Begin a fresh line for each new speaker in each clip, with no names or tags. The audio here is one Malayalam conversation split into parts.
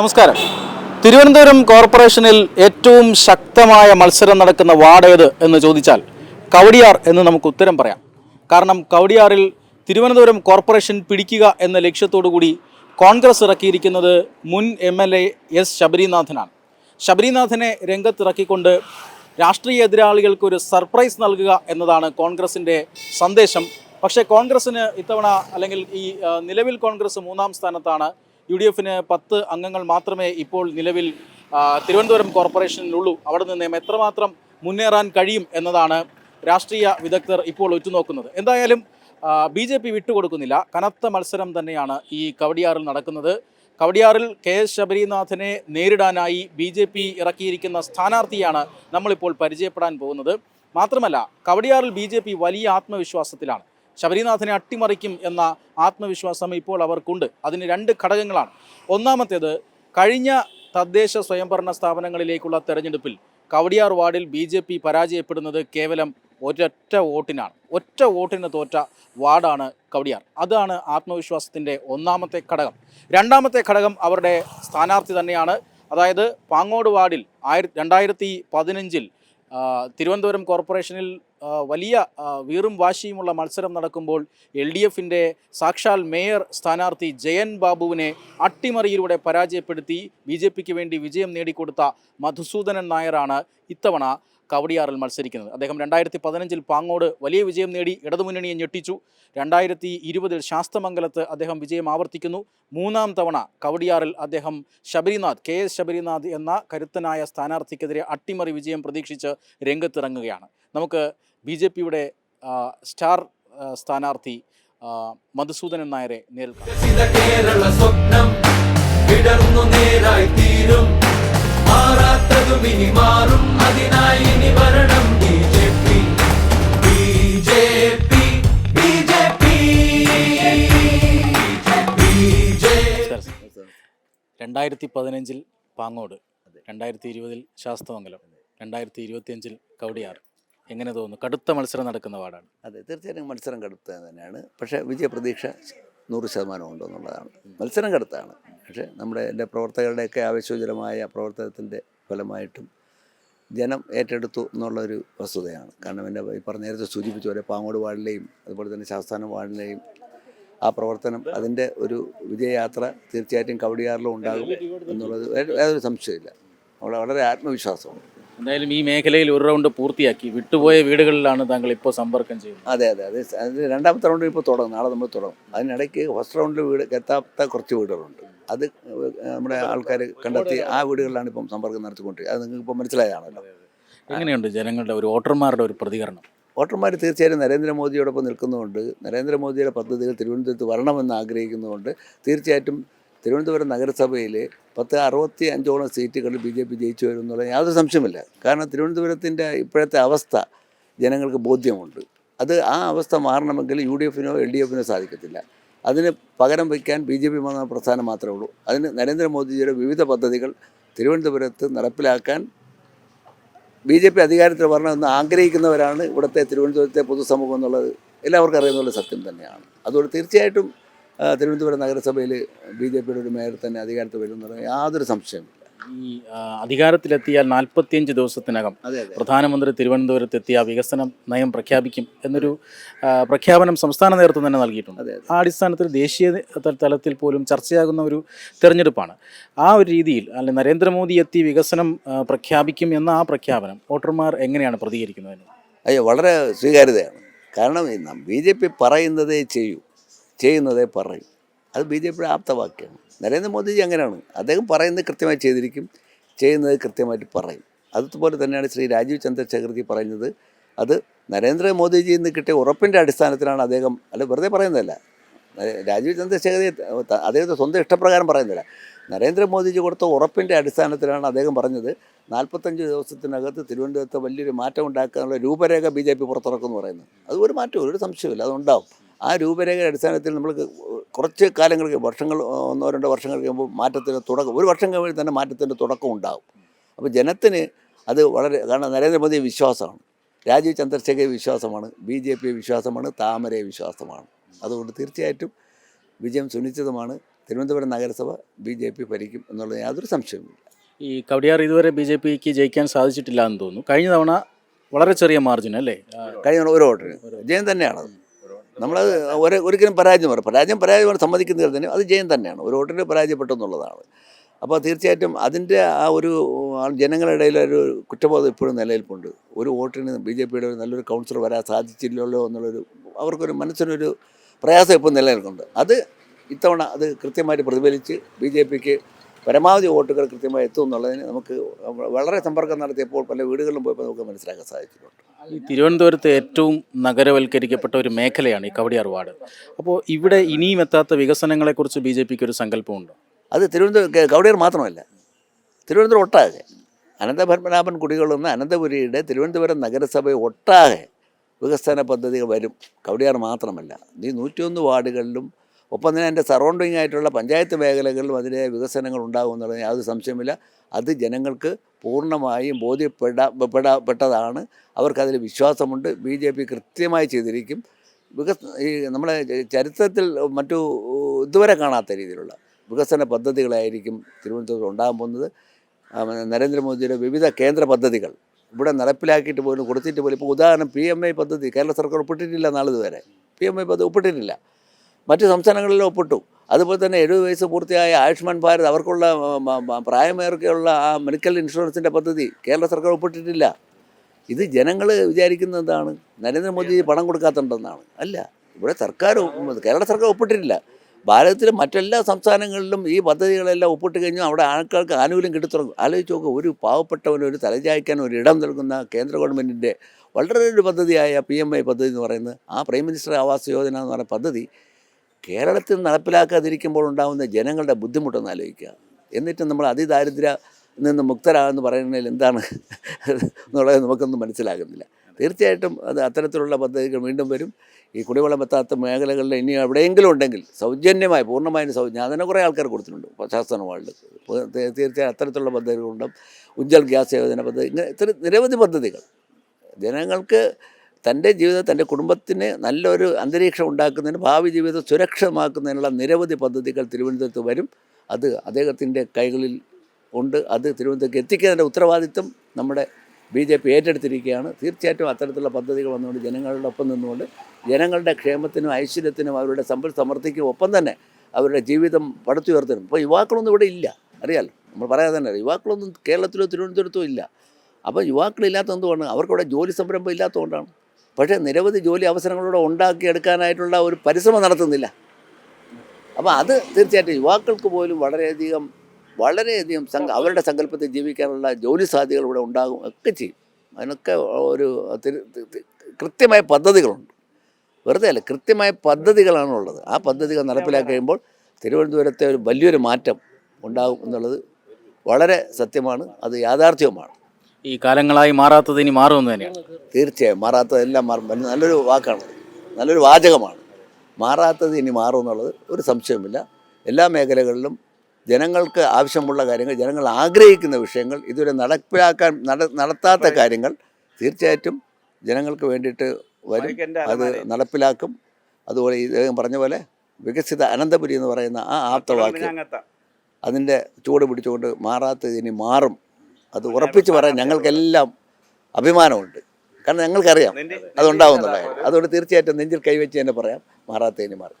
നമസ്കാരം തിരുവനന്തപുരം കോർപ്പറേഷനിൽ ഏറ്റവും ശക്തമായ മത്സരം നടക്കുന്ന വാർഡ് ഏത് എന്ന് ചോദിച്ചാൽ കവടിയാർ എന്ന് നമുക്ക് ഉത്തരം പറയാം കാരണം കവടിയാറിൽ തിരുവനന്തപുരം കോർപ്പറേഷൻ പിടിക്കുക എന്ന ലക്ഷ്യത്തോടുകൂടി കോൺഗ്രസ് ഇറക്കിയിരിക്കുന്നത് മുൻ എം എൽ എ എസ് ശബരിനാഥനാണ് ശബരിനാഥനെ രംഗത്തിറക്കിക്കൊണ്ട് രാഷ്ട്രീയ എതിരാളികൾക്ക് ഒരു സർപ്രൈസ് നൽകുക എന്നതാണ് കോൺഗ്രസിൻ്റെ സന്ദേശം പക്ഷേ കോൺഗ്രസ്സിന് ഇത്തവണ അല്ലെങ്കിൽ ഈ നിലവിൽ കോൺഗ്രസ് മൂന്നാം സ്ഥാനത്താണ് യു ഡി എഫിന് പത്ത് അംഗങ്ങൾ മാത്രമേ ഇപ്പോൾ നിലവിൽ തിരുവനന്തപുരം കോർപ്പറേഷനിലുള്ളൂ അവിടെ നിന്നും എത്രമാത്രം മുന്നേറാൻ കഴിയും എന്നതാണ് രാഷ്ട്രീയ വിദഗ്ധർ ഇപ്പോൾ ഉറ്റുനോക്കുന്നത് എന്തായാലും ബി ജെ പി വിട്ടുകൊടുക്കുന്നില്ല കനത്ത മത്സരം തന്നെയാണ് ഈ കവടിയാറിൽ നടക്കുന്നത് കവടിയാറിൽ കെ എസ് ശബരിനാഥനെ നേരിടാനായി ബി ജെ പി ഇറക്കിയിരിക്കുന്ന സ്ഥാനാർത്ഥിയാണ് നമ്മളിപ്പോൾ പരിചയപ്പെടാൻ പോകുന്നത് മാത്രമല്ല കവടിയാറിൽ ബി വലിയ ആത്മവിശ്വാസത്തിലാണ് ശബരിനാഥനെ അട്ടിമറിക്കും എന്ന ആത്മവിശ്വാസം ഇപ്പോൾ അവർക്കുണ്ട് അതിന് രണ്ട് ഘടകങ്ങളാണ് ഒന്നാമത്തേത് കഴിഞ്ഞ തദ്ദേശ സ്വയംഭരണ സ്ഥാപനങ്ങളിലേക്കുള്ള തെരഞ്ഞെടുപ്പിൽ കവടിയാർ വാർഡിൽ ബി ജെ പി പരാജയപ്പെടുന്നത് കേവലം ഒരൊറ്റ വോട്ടിനാണ് ഒറ്റ വോട്ടിന് തോറ്റ വാർഡാണ് കവടിയാർ അതാണ് ആത്മവിശ്വാസത്തിൻ്റെ ഒന്നാമത്തെ ഘടകം രണ്ടാമത്തെ ഘടകം അവരുടെ സ്ഥാനാർത്ഥി തന്നെയാണ് അതായത് പാങ്ങോട് വാർഡിൽ ആയിര രണ്ടായിരത്തി പതിനഞ്ചിൽ തിരുവനന്തപുരം കോർപ്പറേഷനിൽ വലിയ വീറും വാശിയുമുള്ള മത്സരം നടക്കുമ്പോൾ എൽ ഡി എഫിൻ്റെ സാക്ഷാൽ മേയർ സ്ഥാനാർത്ഥി ജയൻ ബാബുവിനെ അട്ടിമറിയിലൂടെ പരാജയപ്പെടുത്തി ബി ജെ പിക്ക് വേണ്ടി വിജയം നേടിക്കൊടുത്ത മധുസൂദനൻ നായരാണ് ഇത്തവണ കവടിയാറിൽ മത്സരിക്കുന്നത് അദ്ദേഹം രണ്ടായിരത്തി പതിനഞ്ചിൽ പാങ്ങോട് വലിയ വിജയം നേടി ഇടതുമുന്നണിയെ ഞെട്ടിച്ചു രണ്ടായിരത്തി ഇരുപതിൽ ശാസ്തമംഗലത്ത് അദ്ദേഹം വിജയം ആവർത്തിക്കുന്നു മൂന്നാം തവണ കവടിയാറിൽ അദ്ദേഹം ശബരിനാഥ് കെ എസ് ശബരിനാഥ് എന്ന കരുത്തനായ സ്ഥാനാർത്ഥിക്കെതിരെ അട്ടിമറി വിജയം പ്രതീക്ഷിച്ച് രംഗത്തിറങ്ങുകയാണ് നമുക്ക് ബി ജെ പിയുടെ സ്റ്റാർ സ്ഥാനാർത്ഥി മധുസൂദനൻ നായരെ നേരിൽ രണ്ടായിരത്തി പതിനഞ്ചിൽ പാങ്ങോട് രണ്ടായിരത്തി ഇരുപതിൽ ശാസ്തമംഗലം രണ്ടായിരത്തി ഇരുപത്തിയഞ്ചിൽ കവടിയാർ എങ്ങനെ തോന്നുന്നു കടുത്ത മത്സരം നടക്കുന്ന പാടാണ്
അതെ തീർച്ചയായും മത്സരം കടുത്ത തന്നെയാണ് പക്ഷേ വിജയപ്രതീക്ഷ നൂറ് ശതമാനം ഉണ്ടെന്നുള്ളതാണ് മത്സരം കടുത്താണ് പക്ഷേ നമ്മുടെ എൻ്റെ പ്രവർത്തകരുടെയൊക്കെ ആവശ്യോജനമായ പ്രവർത്തനത്തിൻ്റെ ഫലമായിട്ടും ജനം ഏറ്റെടുത്തു എന്നുള്ളൊരു വസ്തുതയാണ് കാരണം എൻ്റെ ഈ പറഞ്ഞ നേരത്തെ സൂചിപ്പിച്ച പോലെ പാങ്ങോട് വാർഡിലെയും അതുപോലെ തന്നെ ശാസ്താന വാർഡിലെയും ആ പ്രവർത്തനം അതിൻ്റെ ഒരു വിജയയാത്ര തീർച്ചയായിട്ടും കവടിയാറിലും ഉണ്ടാകും എന്നുള്ളത് യാതൊരു സംശയമില്ല അവിടെ വളരെ ആത്മവിശ്വാസമുണ്ട്
എന്തായാലും ഈ മേഖലയിൽ ഒരു റൗണ്ട് പൂർത്തിയാക്കി വിട്ടുപോയ വീടുകളിലാണ് താങ്കൾ ഇപ്പോൾ സമ്പർക്കം ചെയ്യുന്നത്
അതെ അതെ അതെ അത് രണ്ടാമത്തെ റൗണ്ട് ഇപ്പോൾ തുടങ്ങും നാളെ നമ്മൾ തുടങ്ങും അതിനിടയ്ക്ക് ഫസ്റ്റ് റൗണ്ടിൽ വീട് എത്താത്ത കുറച്ച് വീടുകളുണ്ട് അത് നമ്മുടെ ആൾക്കാർ കണ്ടെത്തി ആ വീടുകളിലാണ് ഇപ്പം സമ്പർക്കം നടത്തിക്കൊണ്ടിരിക്കുന്നത് അത് നിങ്ങൾക്ക് ഇപ്പോൾ മനസ്സിലായതാണല്ലോ
എങ്ങനെയുണ്ട് ജനങ്ങളുടെ ഒരു വോട്ടർമാരുടെ ഒരു പ്രതികരണം
വോട്ടർമാർ തീർച്ചയായും നരേന്ദ്രമോദിയോടൊപ്പം നിൽക്കുന്നതുകൊണ്ട് നരേന്ദ്രമോദിയുടെ പദ്ധതികൾ തിരുവനന്തപുരത്ത് വരണമെന്ന് ആഗ്രഹിക്കുന്നതുകൊണ്ട് തീർച്ചയായിട്ടും തിരുവനന്തപുരം നഗരസഭയിൽ പത്ത് അറുപത്തി അഞ്ചോളം സീറ്റുകളിൽ ബി ജെ പി ജയിച്ചു വരും എന്നുള്ള യാതൊരു സംശയമില്ല കാരണം തിരുവനന്തപുരത്തിൻ്റെ ഇപ്പോഴത്തെ അവസ്ഥ ജനങ്ങൾക്ക് ബോധ്യമുണ്ട് അത് ആ അവസ്ഥ മാറണമെങ്കിൽ യു ഡി എഫിനോ എൽ ഡി എഫിനോ സാധിക്കത്തില്ല അതിന് പകരം വയ്ക്കാൻ ബി ജെ പി എന്ന പ്രസ്ഥാനം മാത്രമേ ഉള്ളൂ അതിന് നരേന്ദ്രമോദിജിയുടെ വിവിധ പദ്ധതികൾ തിരുവനന്തപുരത്ത് നടപ്പിലാക്കാൻ ബി ജെ പി അധികാരത്തിൽ വരണമെന്ന് ആഗ്രഹിക്കുന്നവരാണ് ഇവിടുത്തെ തിരുവനന്തപുരത്തെ പൊതുസമൂഹം എന്നുള്ളത് എല്ലാവർക്കും അറിയുന്നുള്ള സത്യം തന്നെയാണ് അതുകൊണ്ട് തീർച്ചയായിട്ടും തിരുവനന്തപുരം നഗരസഭയിൽ ബി ജെ പിയുടെ ഒരു മേയർ തന്നെ അധികാരത്തിൽ വരുമെന്നുള്ള യാതൊരു സംശയമില്ല
ഈ അധികാരത്തിലെത്തിയാൽ നാൽപ്പത്തിയഞ്ച് ദിവസത്തിനകം പ്രധാനമന്ത്രി തിരുവനന്തപുരത്ത് എത്തിയ വികസന നയം പ്രഖ്യാപിക്കും എന്നൊരു പ്രഖ്യാപനം സംസ്ഥാന നേതൃത്വം തന്നെ നൽകിയിട്ടുണ്ട് ആ അടിസ്ഥാനത്തിൽ ദേശീയ തലത്തിൽ പോലും ചർച്ചയാകുന്ന ഒരു തെരഞ്ഞെടുപ്പാണ് ആ ഒരു രീതിയിൽ അല്ലെങ്കിൽ നരേന്ദ്രമോദി എത്തി വികസനം പ്രഖ്യാപിക്കും എന്ന ആ പ്രഖ്യാപനം വോട്ടർമാർ എങ്ങനെയാണ് പ്രതികരിക്കുന്നത്
അയ്യോ വളരെ സ്വീകാര്യതയാണ് കാരണം ബി ജെ പി പറയുന്നതേ ചെയ്യൂ ചെയ്യുന്നതേ പറയും അത് ബി ജെ പിയുടെ ആപ്തവാക്യമാണ് നരേന്ദ്രമോദിജി അങ്ങനെയാണ് അദ്ദേഹം പറയുന്നത് കൃത്യമായി ചെയ്തിരിക്കും ചെയ്യുന്നത് കൃത്യമായിട്ട് പറയും അതുപോലെ തന്നെയാണ് ശ്രീ രാജീവ് ചന്ദ്രശേഖർജി പറയുന്നത് അത് നരേന്ദ്രമോദിജി നിന്ന് കിട്ടിയ ഉറപ്പിൻ്റെ അടിസ്ഥാനത്തിലാണ് അദ്ദേഹം അല്ല വെറുതെ പറയുന്നതല്ല രാജീവ് ചന്ദ്രശേഖരി അദ്ദേഹത്തെ സ്വന്തം ഇഷ്ടപ്രകാരം പറയുന്നില്ല നരേന്ദ്രമോദിജി കൊടുത്ത ഉറപ്പിൻ്റെ അടിസ്ഥാനത്തിലാണ് അദ്ദേഹം പറഞ്ഞത് നാൽപ്പത്തഞ്ച് ദിവസത്തിനകത്ത് തിരുവനന്തപുരത്ത് വലിയൊരു മാറ്റം ഉണ്ടാക്കാനുള്ള രൂപരേഖ ബി ജെ പി പുറത്തിറക്കുമെന്ന് പറയുന്നത് അത് ഒരു മാറ്റവും ഒരു സംശയമില്ല അതുണ്ടാവും ആ രൂപരേഖയുടെ അടിസ്ഥാനത്തിൽ നമ്മൾ കുറച്ച് കാലങ്ങൾക്ക് വർഷങ്ങൾ ഒന്നോ രണ്ടോ വർഷങ്ങൾ കഴിയുമ്പോൾ മാറ്റത്തിൻ്റെ തുടക്കം ഒരു വർഷം കഴിയുമ്പോൾ തന്നെ മാറ്റത്തിൻ്റെ തുടക്കം ഉണ്ടാകും അപ്പോൾ ജനത്തിന് അത് വളരെ കാരണം നരേന്ദ്രമോദി വിശ്വാസമാണ് രാജീവ് ചന്ദ്രശേഖര വിശ്വാസമാണ് ബി ജെ പി വിശ്വാസമാണ് താമര വിശ്വാസമാണ് അതുകൊണ്ട് തീർച്ചയായിട്ടും വിജയം സുനിശ്ചിതമാണ് തിരുവനന്തപുരം നഗരസഭ ബി ജെ പി ഭരിക്കും എന്നുള്ള യാതൊരു സംശയവുമില്ല
ഈ കവടിയാർ ഇതുവരെ ബി ജെ പിക്ക് ജയിക്കാൻ സാധിച്ചിട്ടില്ല എന്ന് തോന്നുന്നു കഴിഞ്ഞ തവണ വളരെ ചെറിയ മാർജിൻ അല്ലേ
കഴിഞ്ഞ തവണ ഒരു വോട്ടിന് ജയം അത് നമ്മളത് ഒരു ഒരിക്കലും പരാജയം പറയും പരാജയം പരാജയം സമ്മതിക്കുന്നത് തന്നെ അത് ജയം തന്നെയാണ് ഒരു വോട്ടിന് എന്നുള്ളതാണ് അപ്പോൾ തീർച്ചയായിട്ടും അതിൻ്റെ ആ ഒരു ജനങ്ങളുടെ ഒരു കുറ്റബോധം ഇപ്പോഴും നിലനിൽപ്പുണ്ട് ഒരു വോട്ടിന് ബി ജെ പിയുടെ നല്ലൊരു കൗൺസിലർ വരാൻ സാധിച്ചില്ലല്ലോ എന്നുള്ളൊരു അവർക്കൊരു മനസ്സിനൊരു പ്രയാസം ഇപ്പോൾ നിലനിൽക്കുന്നുണ്ട് അത് ഇത്തവണ അത് കൃത്യമായിട്ട് പ്രതിഫലിച്ച് ബി ജെ പിക്ക് പരമാവധി വോട്ടുകൾ കൃത്യമായി എത്തും എന്നുള്ളതിന് നമുക്ക് വളരെ സമ്പർക്കം നടത്തിയപ്പോൾ പല വീടുകളിലും പോയപ്പോൾ നമുക്ക് മനസ്സിലാക്കാൻ സാധിച്ചിട്ടുണ്ട്
ഈ തിരുവനന്തപുരത്ത് ഏറ്റവും നഗരവൽക്കരിക്കപ്പെട്ട ഒരു മേഖലയാണ് ഈ കവടിയാർ വാർഡ് അപ്പോൾ ഇവിടെ ഇനിയും എത്താത്ത വികസനങ്ങളെക്കുറിച്ച് ബി ജെ പിക്ക് ഒരു സങ്കല്പമുണ്ട്
അത് തിരുവനന്തപുരം കവടിയാർ മാത്രമല്ല തിരുവനന്തപുരം ഒട്ടാകെ അനന്തപത്മനാഭൻ കുടികളിൽ നിന്ന് അനന്തപുരിയുടെ തിരുവനന്തപുരം നഗരസഭ ഒട്ടാകെ വികസന പദ്ധതികൾ വരും കവടിയാർ മാത്രമല്ല ഈ നൂറ്റിയൊന്ന് വാർഡുകളിലും ഒപ്പം തന്നെ അതിൻ്റെ സറൗണ്ടിങ് ആയിട്ടുള്ള പഞ്ചായത്ത് മേഖലകളിലും അതിൻ്റെ വികസനങ്ങൾ ഉണ്ടാകും എന്നുള്ളത് യാതൊരു സംശയമില്ല അത് ജനങ്ങൾക്ക് പൂർണ്ണമായും ബോധ്യപ്പെടപ്പെട്ടതാണ് അവർക്കതിൽ വിശ്വാസമുണ്ട് ബി ജെ പി കൃത്യമായി ചെയ്തിരിക്കും വികസ ഈ നമ്മുടെ ചരിത്രത്തിൽ മറ്റു ഇതുവരെ കാണാത്ത രീതിയിലുള്ള വികസന പദ്ധതികളായിരിക്കും തിരുവനന്തപുരത്ത് ഉണ്ടാകാൻ പോകുന്നത് നരേന്ദ്രമോദിയുടെ വിവിധ കേന്ദ്ര പദ്ധതികൾ ഇവിടെ നടപ്പിലാക്കിയിട്ട് പോലും കൊടുത്തിട്ട് പോലും ഇപ്പോൾ ഉദാഹരണം പി എം ഐ പദ്ധതി കേരള സർക്കാർ ഒപ്പിട്ടിട്ടില്ല നാളിതുവരെ പി എം ഐ പദ്ധതി ഒപ്പിട്ടിട്ടില്ല മറ്റ് സംസ്ഥാനങ്ങളിലും ഒപ്പിട്ടു അതുപോലെ തന്നെ എഴുപത് വയസ്സ് പൂർത്തിയായ ആയുഷ്മാൻ ഭാരത് അവർക്കുള്ള പ്രായമേറൊക്കെയുള്ള ആ മെഡിക്കൽ ഇൻഷുറൻസിൻ്റെ പദ്ധതി കേരള സർക്കാർ ഒപ്പിട്ടിട്ടില്ല ഇത് ജനങ്ങൾ വിചാരിക്കുന്ന എന്താണ് നരേന്ദ്രമോദി പണം കൊടുക്കാത്തുണ്ടെന്നാണ് അല്ല ഇവിടെ സർക്കാർ കേരള സർക്കാർ ഒപ്പിട്ടിട്ടില്ല ഭാരതത്തിലെ മറ്റെല്ലാ സംസ്ഥാനങ്ങളിലും ഈ പദ്ധതികളെല്ലാം ഒപ്പിട്ട് കഴിഞ്ഞാൽ അവിടെ ആൾക്കാർക്ക് ആനുകൂല്യം കിട്ടി തുടങ്ങും ആലോചിച്ച് നോക്കുക ഒരു പാവപ്പെട്ടവന് ഒരു തലചായ്ക്കാൻ ഒരു ഇടം നൽകുന്ന കേന്ദ്ര ഗവൺമെൻറ്റിൻ്റെ വളരെ ഒരു പദ്ധതിയായ പി എം ഐ പദ്ധതി എന്ന് പറയുന്നത് ആ പ്രൈം മിനിസ്റ്റർ ആവാസ് യോജന എന്ന് പറയുന്ന പദ്ധതി കേരളത്തിൽ നടപ്പിലാക്കാതിരിക്കുമ്പോൾ ഉണ്ടാകുന്ന ജനങ്ങളുടെ ബുദ്ധിമുട്ടൊന്ന് ആലോചിക്കുക എന്നിട്ട് നമ്മൾ അതിദാരിദ്ര്യ നിന്ന് മുക്തരാകുമെന്ന് പറയുന്നതിൽ എന്താണ് എന്നുള്ളത് നമുക്കൊന്നും മനസ്സിലാകുന്നില്ല തീർച്ചയായിട്ടും അത് അത്തരത്തിലുള്ള പദ്ധതികൾ വീണ്ടും വരും ഈ കുടിവെള്ളം എത്താത്ത മേഖലകളിൽ ഇനി എവിടെയെങ്കിലും ഉണ്ടെങ്കിൽ സൗജന്യമായി പൂർണ്ണമായും സൗജന്യം അതിനെ കുറേ ആൾക്കാർ കൊടുത്തിട്ടുണ്ട് ശാസന വാർഡിൽ തീർച്ചയായും അത്തരത്തിലുള്ള പദ്ധതികളുണ്ടാവും ഉജ്ജ്വൽ ഗ്യാസ് യോജന പദ്ധതി ഇങ്ങനെ ഇത്ര നിരവധി പദ്ധതികൾ ജനങ്ങൾക്ക് തൻ്റെ ജീവിതം തൻ്റെ കുടുംബത്തിന് നല്ലൊരു അന്തരീക്ഷം ഉണ്ടാക്കുന്നതിന് ഭാവി ജീവിതം സുരക്ഷിതമാക്കുന്നതിനുള്ള നിരവധി പദ്ധതികൾ തിരുവനന്തപുരത്ത് വരും അത് അദ്ദേഹത്തിൻ്റെ കൈകളിൽ ഉണ്ട് അത് തിരുവനന്തപുരത്ത് എത്തിക്കുന്നതിൻ്റെ ഉത്തരവാദിത്വം നമ്മുടെ ബി ജെ പി ഏറ്റെടുത്തിരിക്കുകയാണ് തീർച്ചയായിട്ടും അത്തരത്തിലുള്ള പദ്ധതികൾ വന്നുകൊണ്ട് ജനങ്ങളുടെ ഒപ്പം നിന്നുകൊണ്ട് ജനങ്ങളുടെ ക്ഷേമത്തിനും ഐശ്വര്യത്തിനും അവരുടെ സമ്പൽ സമൃദ്ധിക്കും ഒപ്പം തന്നെ അവരുടെ ജീവിതം പടുത്തുയർത്തണം ഇപ്പോൾ യുവാക്കളൊന്നും ഇവിടെ ഇല്ല അറിയാലോ നമ്മൾ പറയാതെ തന്നെ യുവാക്കളൊന്നും കേരളത്തിലോ തിരുവനന്തപുരത്തോ ഇല്ല അപ്പോൾ യുവാക്കളില്ലാത്ത എന്തുകൊണ്ടാണ് അവർക്കവിടെ ജോലി സംരംഭം ഇല്ലാത്തതുകൊണ്ടാണ് പക്ഷേ നിരവധി ജോലി അവസരങ്ങളൂടെ ഉണ്ടാക്കിയെടുക്കാനായിട്ടുള്ള ഒരു പരിശ്രമം നടത്തുന്നില്ല അപ്പോൾ അത് തീർച്ചയായിട്ടും യുവാക്കൾക്ക് പോലും വളരെയധികം വളരെയധികം സംഘ അവരുടെ സങ്കല്പത്തിൽ ജീവിക്കാനുള്ള ജോലി സാധ്യതകൾ ഇവിടെ ഉണ്ടാകും ഒക്കെ ചെയ്യും അതിനൊക്കെ ഒരു കൃത്യമായ പദ്ധതികളുണ്ട് വെറുതെ അല്ല കൃത്യമായ ഉള്ളത് ആ പദ്ധതികൾ നടപ്പിലാക്കി കഴിയുമ്പോൾ തിരുവനന്തപുരത്തെ ഒരു വലിയൊരു മാറ്റം ഉണ്ടാകും എന്നുള്ളത് വളരെ സത്യമാണ് അത് യാഥാർത്ഥ്യവുമാണ്
ഈ കാലങ്ങളായി മാറാത്തത് ഇനി മാറുമെന്ന് തന്നെയാണ്
തീർച്ചയായും മാറാത്തതെല്ലാം മാറും നല്ലൊരു വാക്കാണ് നല്ലൊരു വാചകമാണ് മാറാത്തത് ഇനി മാറും എന്നുള്ളത് ഒരു സംശയവുമില്ല എല്ലാ മേഖലകളിലും ജനങ്ങൾക്ക് ആവശ്യമുള്ള കാര്യങ്ങൾ ജനങ്ങൾ ആഗ്രഹിക്കുന്ന വിഷയങ്ങൾ ഇതുവരെ നടപ്പിലാക്കാൻ നടത്താത്ത കാര്യങ്ങൾ തീർച്ചയായിട്ടും ജനങ്ങൾക്ക് വേണ്ടിയിട്ട് വരും അത് നടപ്പിലാക്കും അതുപോലെ ഇദ്ദേഹം പറഞ്ഞ പോലെ വികസിത അനന്തപുരി എന്ന് പറയുന്ന ആ ആപ്തവാക്യം അതിൻ്റെ ചൂട് പിടിച്ചുകൊണ്ട് മാറാത്തത് ഇനി മാറും അത് ഉറപ്പിച്ച് പറയാൻ ഞങ്ങൾക്കെല്ലാം അഭിമാനമുണ്ട് കാരണം ഞങ്ങൾക്കറിയാം അതുണ്ടാവുന്നുള്ള അതുകൊണ്ട് തീർച്ചയായിട്ടും നെഞ്ചിൽ കൈവച്ച് തന്നെ പറയാം മാറാത്തേനി മാറി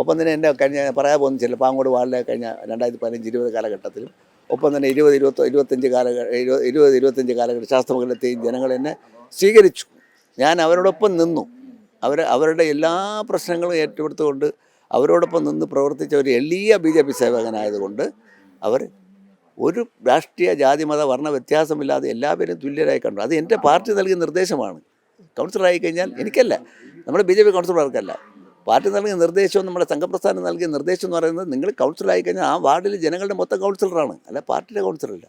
ഒപ്പം തന്നെ എൻ്റെ കഴിഞ്ഞ പറയാൻ പോകുന്ന ചില പാങ്ങോട് വാളിലെ കഴിഞ്ഞ രണ്ടായിരത്തി പതിനഞ്ച് ഇരുപത് കാലഘട്ടത്തിലും ഒപ്പം തന്നെ ഇരുപത് ഇരുപത്ത് ഇരുപത്തഞ്ച് കാലഘട്ടം ഇരുപത് ഇരുപത് ഇരുപത്തഞ്ച് കാലഘട്ടം ശാസ്ത്രമംഗലത്തെയും ജനങ്ങൾ എന്നെ സ്വീകരിച്ചു ഞാൻ അവരോടൊപ്പം നിന്നു അവർ അവരുടെ എല്ലാ പ്രശ്നങ്ങളും ഏറ്റെടുത്തുകൊണ്ട് അവരോടൊപ്പം നിന്ന് പ്രവർത്തിച്ച ഒരു എളിയ ബി ജെ പി സേവകനായതുകൊണ്ട് അവർ ഒരു രാഷ്ട്രീയ ജാതി മത വർണ്ണ വ്യത്യാസമില്ലാതെ എല്ലാവരും തുല്യരായി കണ്ടു അത് എൻ്റെ പാർട്ടി നൽകിയ നിർദ്ദേശമാണ് കൗൺസിലറായി കഴിഞ്ഞാൽ എനിക്കല്ല നമ്മുടെ ബി ജെ പി കൗൺസിലർക്കല്ല പാർട്ടി നൽകിയ നിർദ്ദേശവും നമ്മുടെ സംഘപ്രസ്ഥാനം നൽകിയ നിർദ്ദേശം എന്ന് പറയുന്നത് നിങ്ങൾ കൗൺസിലറായി കഴിഞ്ഞാൽ ആ വാർഡിൽ ജനങ്ങളുടെ മൊത്തം കൗൺസിലറാണ് അല്ല പാർട്ടിയുടെ കൗൺസിലറല്ല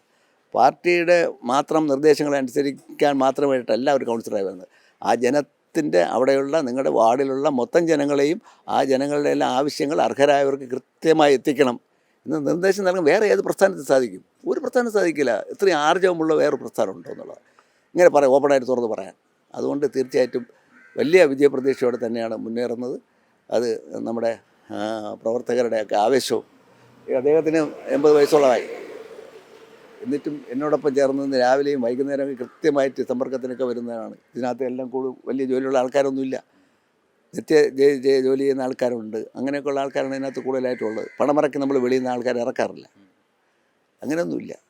പാർട്ടിയുടെ മാത്രം നിർദ്ദേശങ്ങൾ അനുസരിക്കാൻ മാത്രമായിട്ടല്ല ഒരു കൗൺസിലറായി വരുന്നത് ആ ജനത്തിൻ്റെ അവിടെയുള്ള നിങ്ങളുടെ വാർഡിലുള്ള മൊത്തം ജനങ്ങളെയും ആ ജനങ്ങളുടെ എല്ലാ ആവശ്യങ്ങൾ അർഹരായവർക്ക് കൃത്യമായി എത്തിക്കണം എന്ന് നിർദ്ദേശം നൽകാൻ വേറെ ഏത് പ്രസ്ഥാനത്തിന് സാധിക്കും ഒരു പ്രസ്ഥാനം സാധിക്കില്ല ഇത്രയും ആർജവമുള്ള വേറെ പ്രസ്ഥാനം ഉണ്ടോ എന്നുള്ളത് ഇങ്ങനെ പറയാം ഓപ്പണായിട്ട് തുറന്ന് പറയാൻ അതുകൊണ്ട് തീർച്ചയായിട്ടും വലിയ വിജയപ്രതീക്ഷയോടെ തന്നെയാണ് മുന്നേറുന്നത് അത് നമ്മുടെ പ്രവർത്തകരുടെ ഒക്കെ ആവേശവും അദ്ദേഹത്തിന് എൺപത് വയസ്സുള്ളതായി എന്നിട്ടും എന്നോടൊപ്പം ചേർന്ന് രാവിലെയും വൈകുന്നേരവും കൃത്യമായിട്ട് സമ്പർക്കത്തിനൊക്കെ വരുന്നതാണ് ഇതിനകത്ത് എല്ലാം കൂടുതൽ വലിയ ജോലിയുള്ള ആൾക്കാരൊന്നുമില്ല നിത്യ ജോലി ചെയ്യുന്ന ആൾക്കാരുണ്ട് അങ്ങനെയൊക്കെയുള്ള ആൾക്കാരാണ് ഇതിനകത്ത് കൂടുതലായിട്ടുള്ളത് പണമിറക്കി നമ്മൾ വെളിയിൽ നിന്ന് ആൾക്കാർ ഇറക്കാറില്ല അങ്ങനെയൊന്നുമില്ല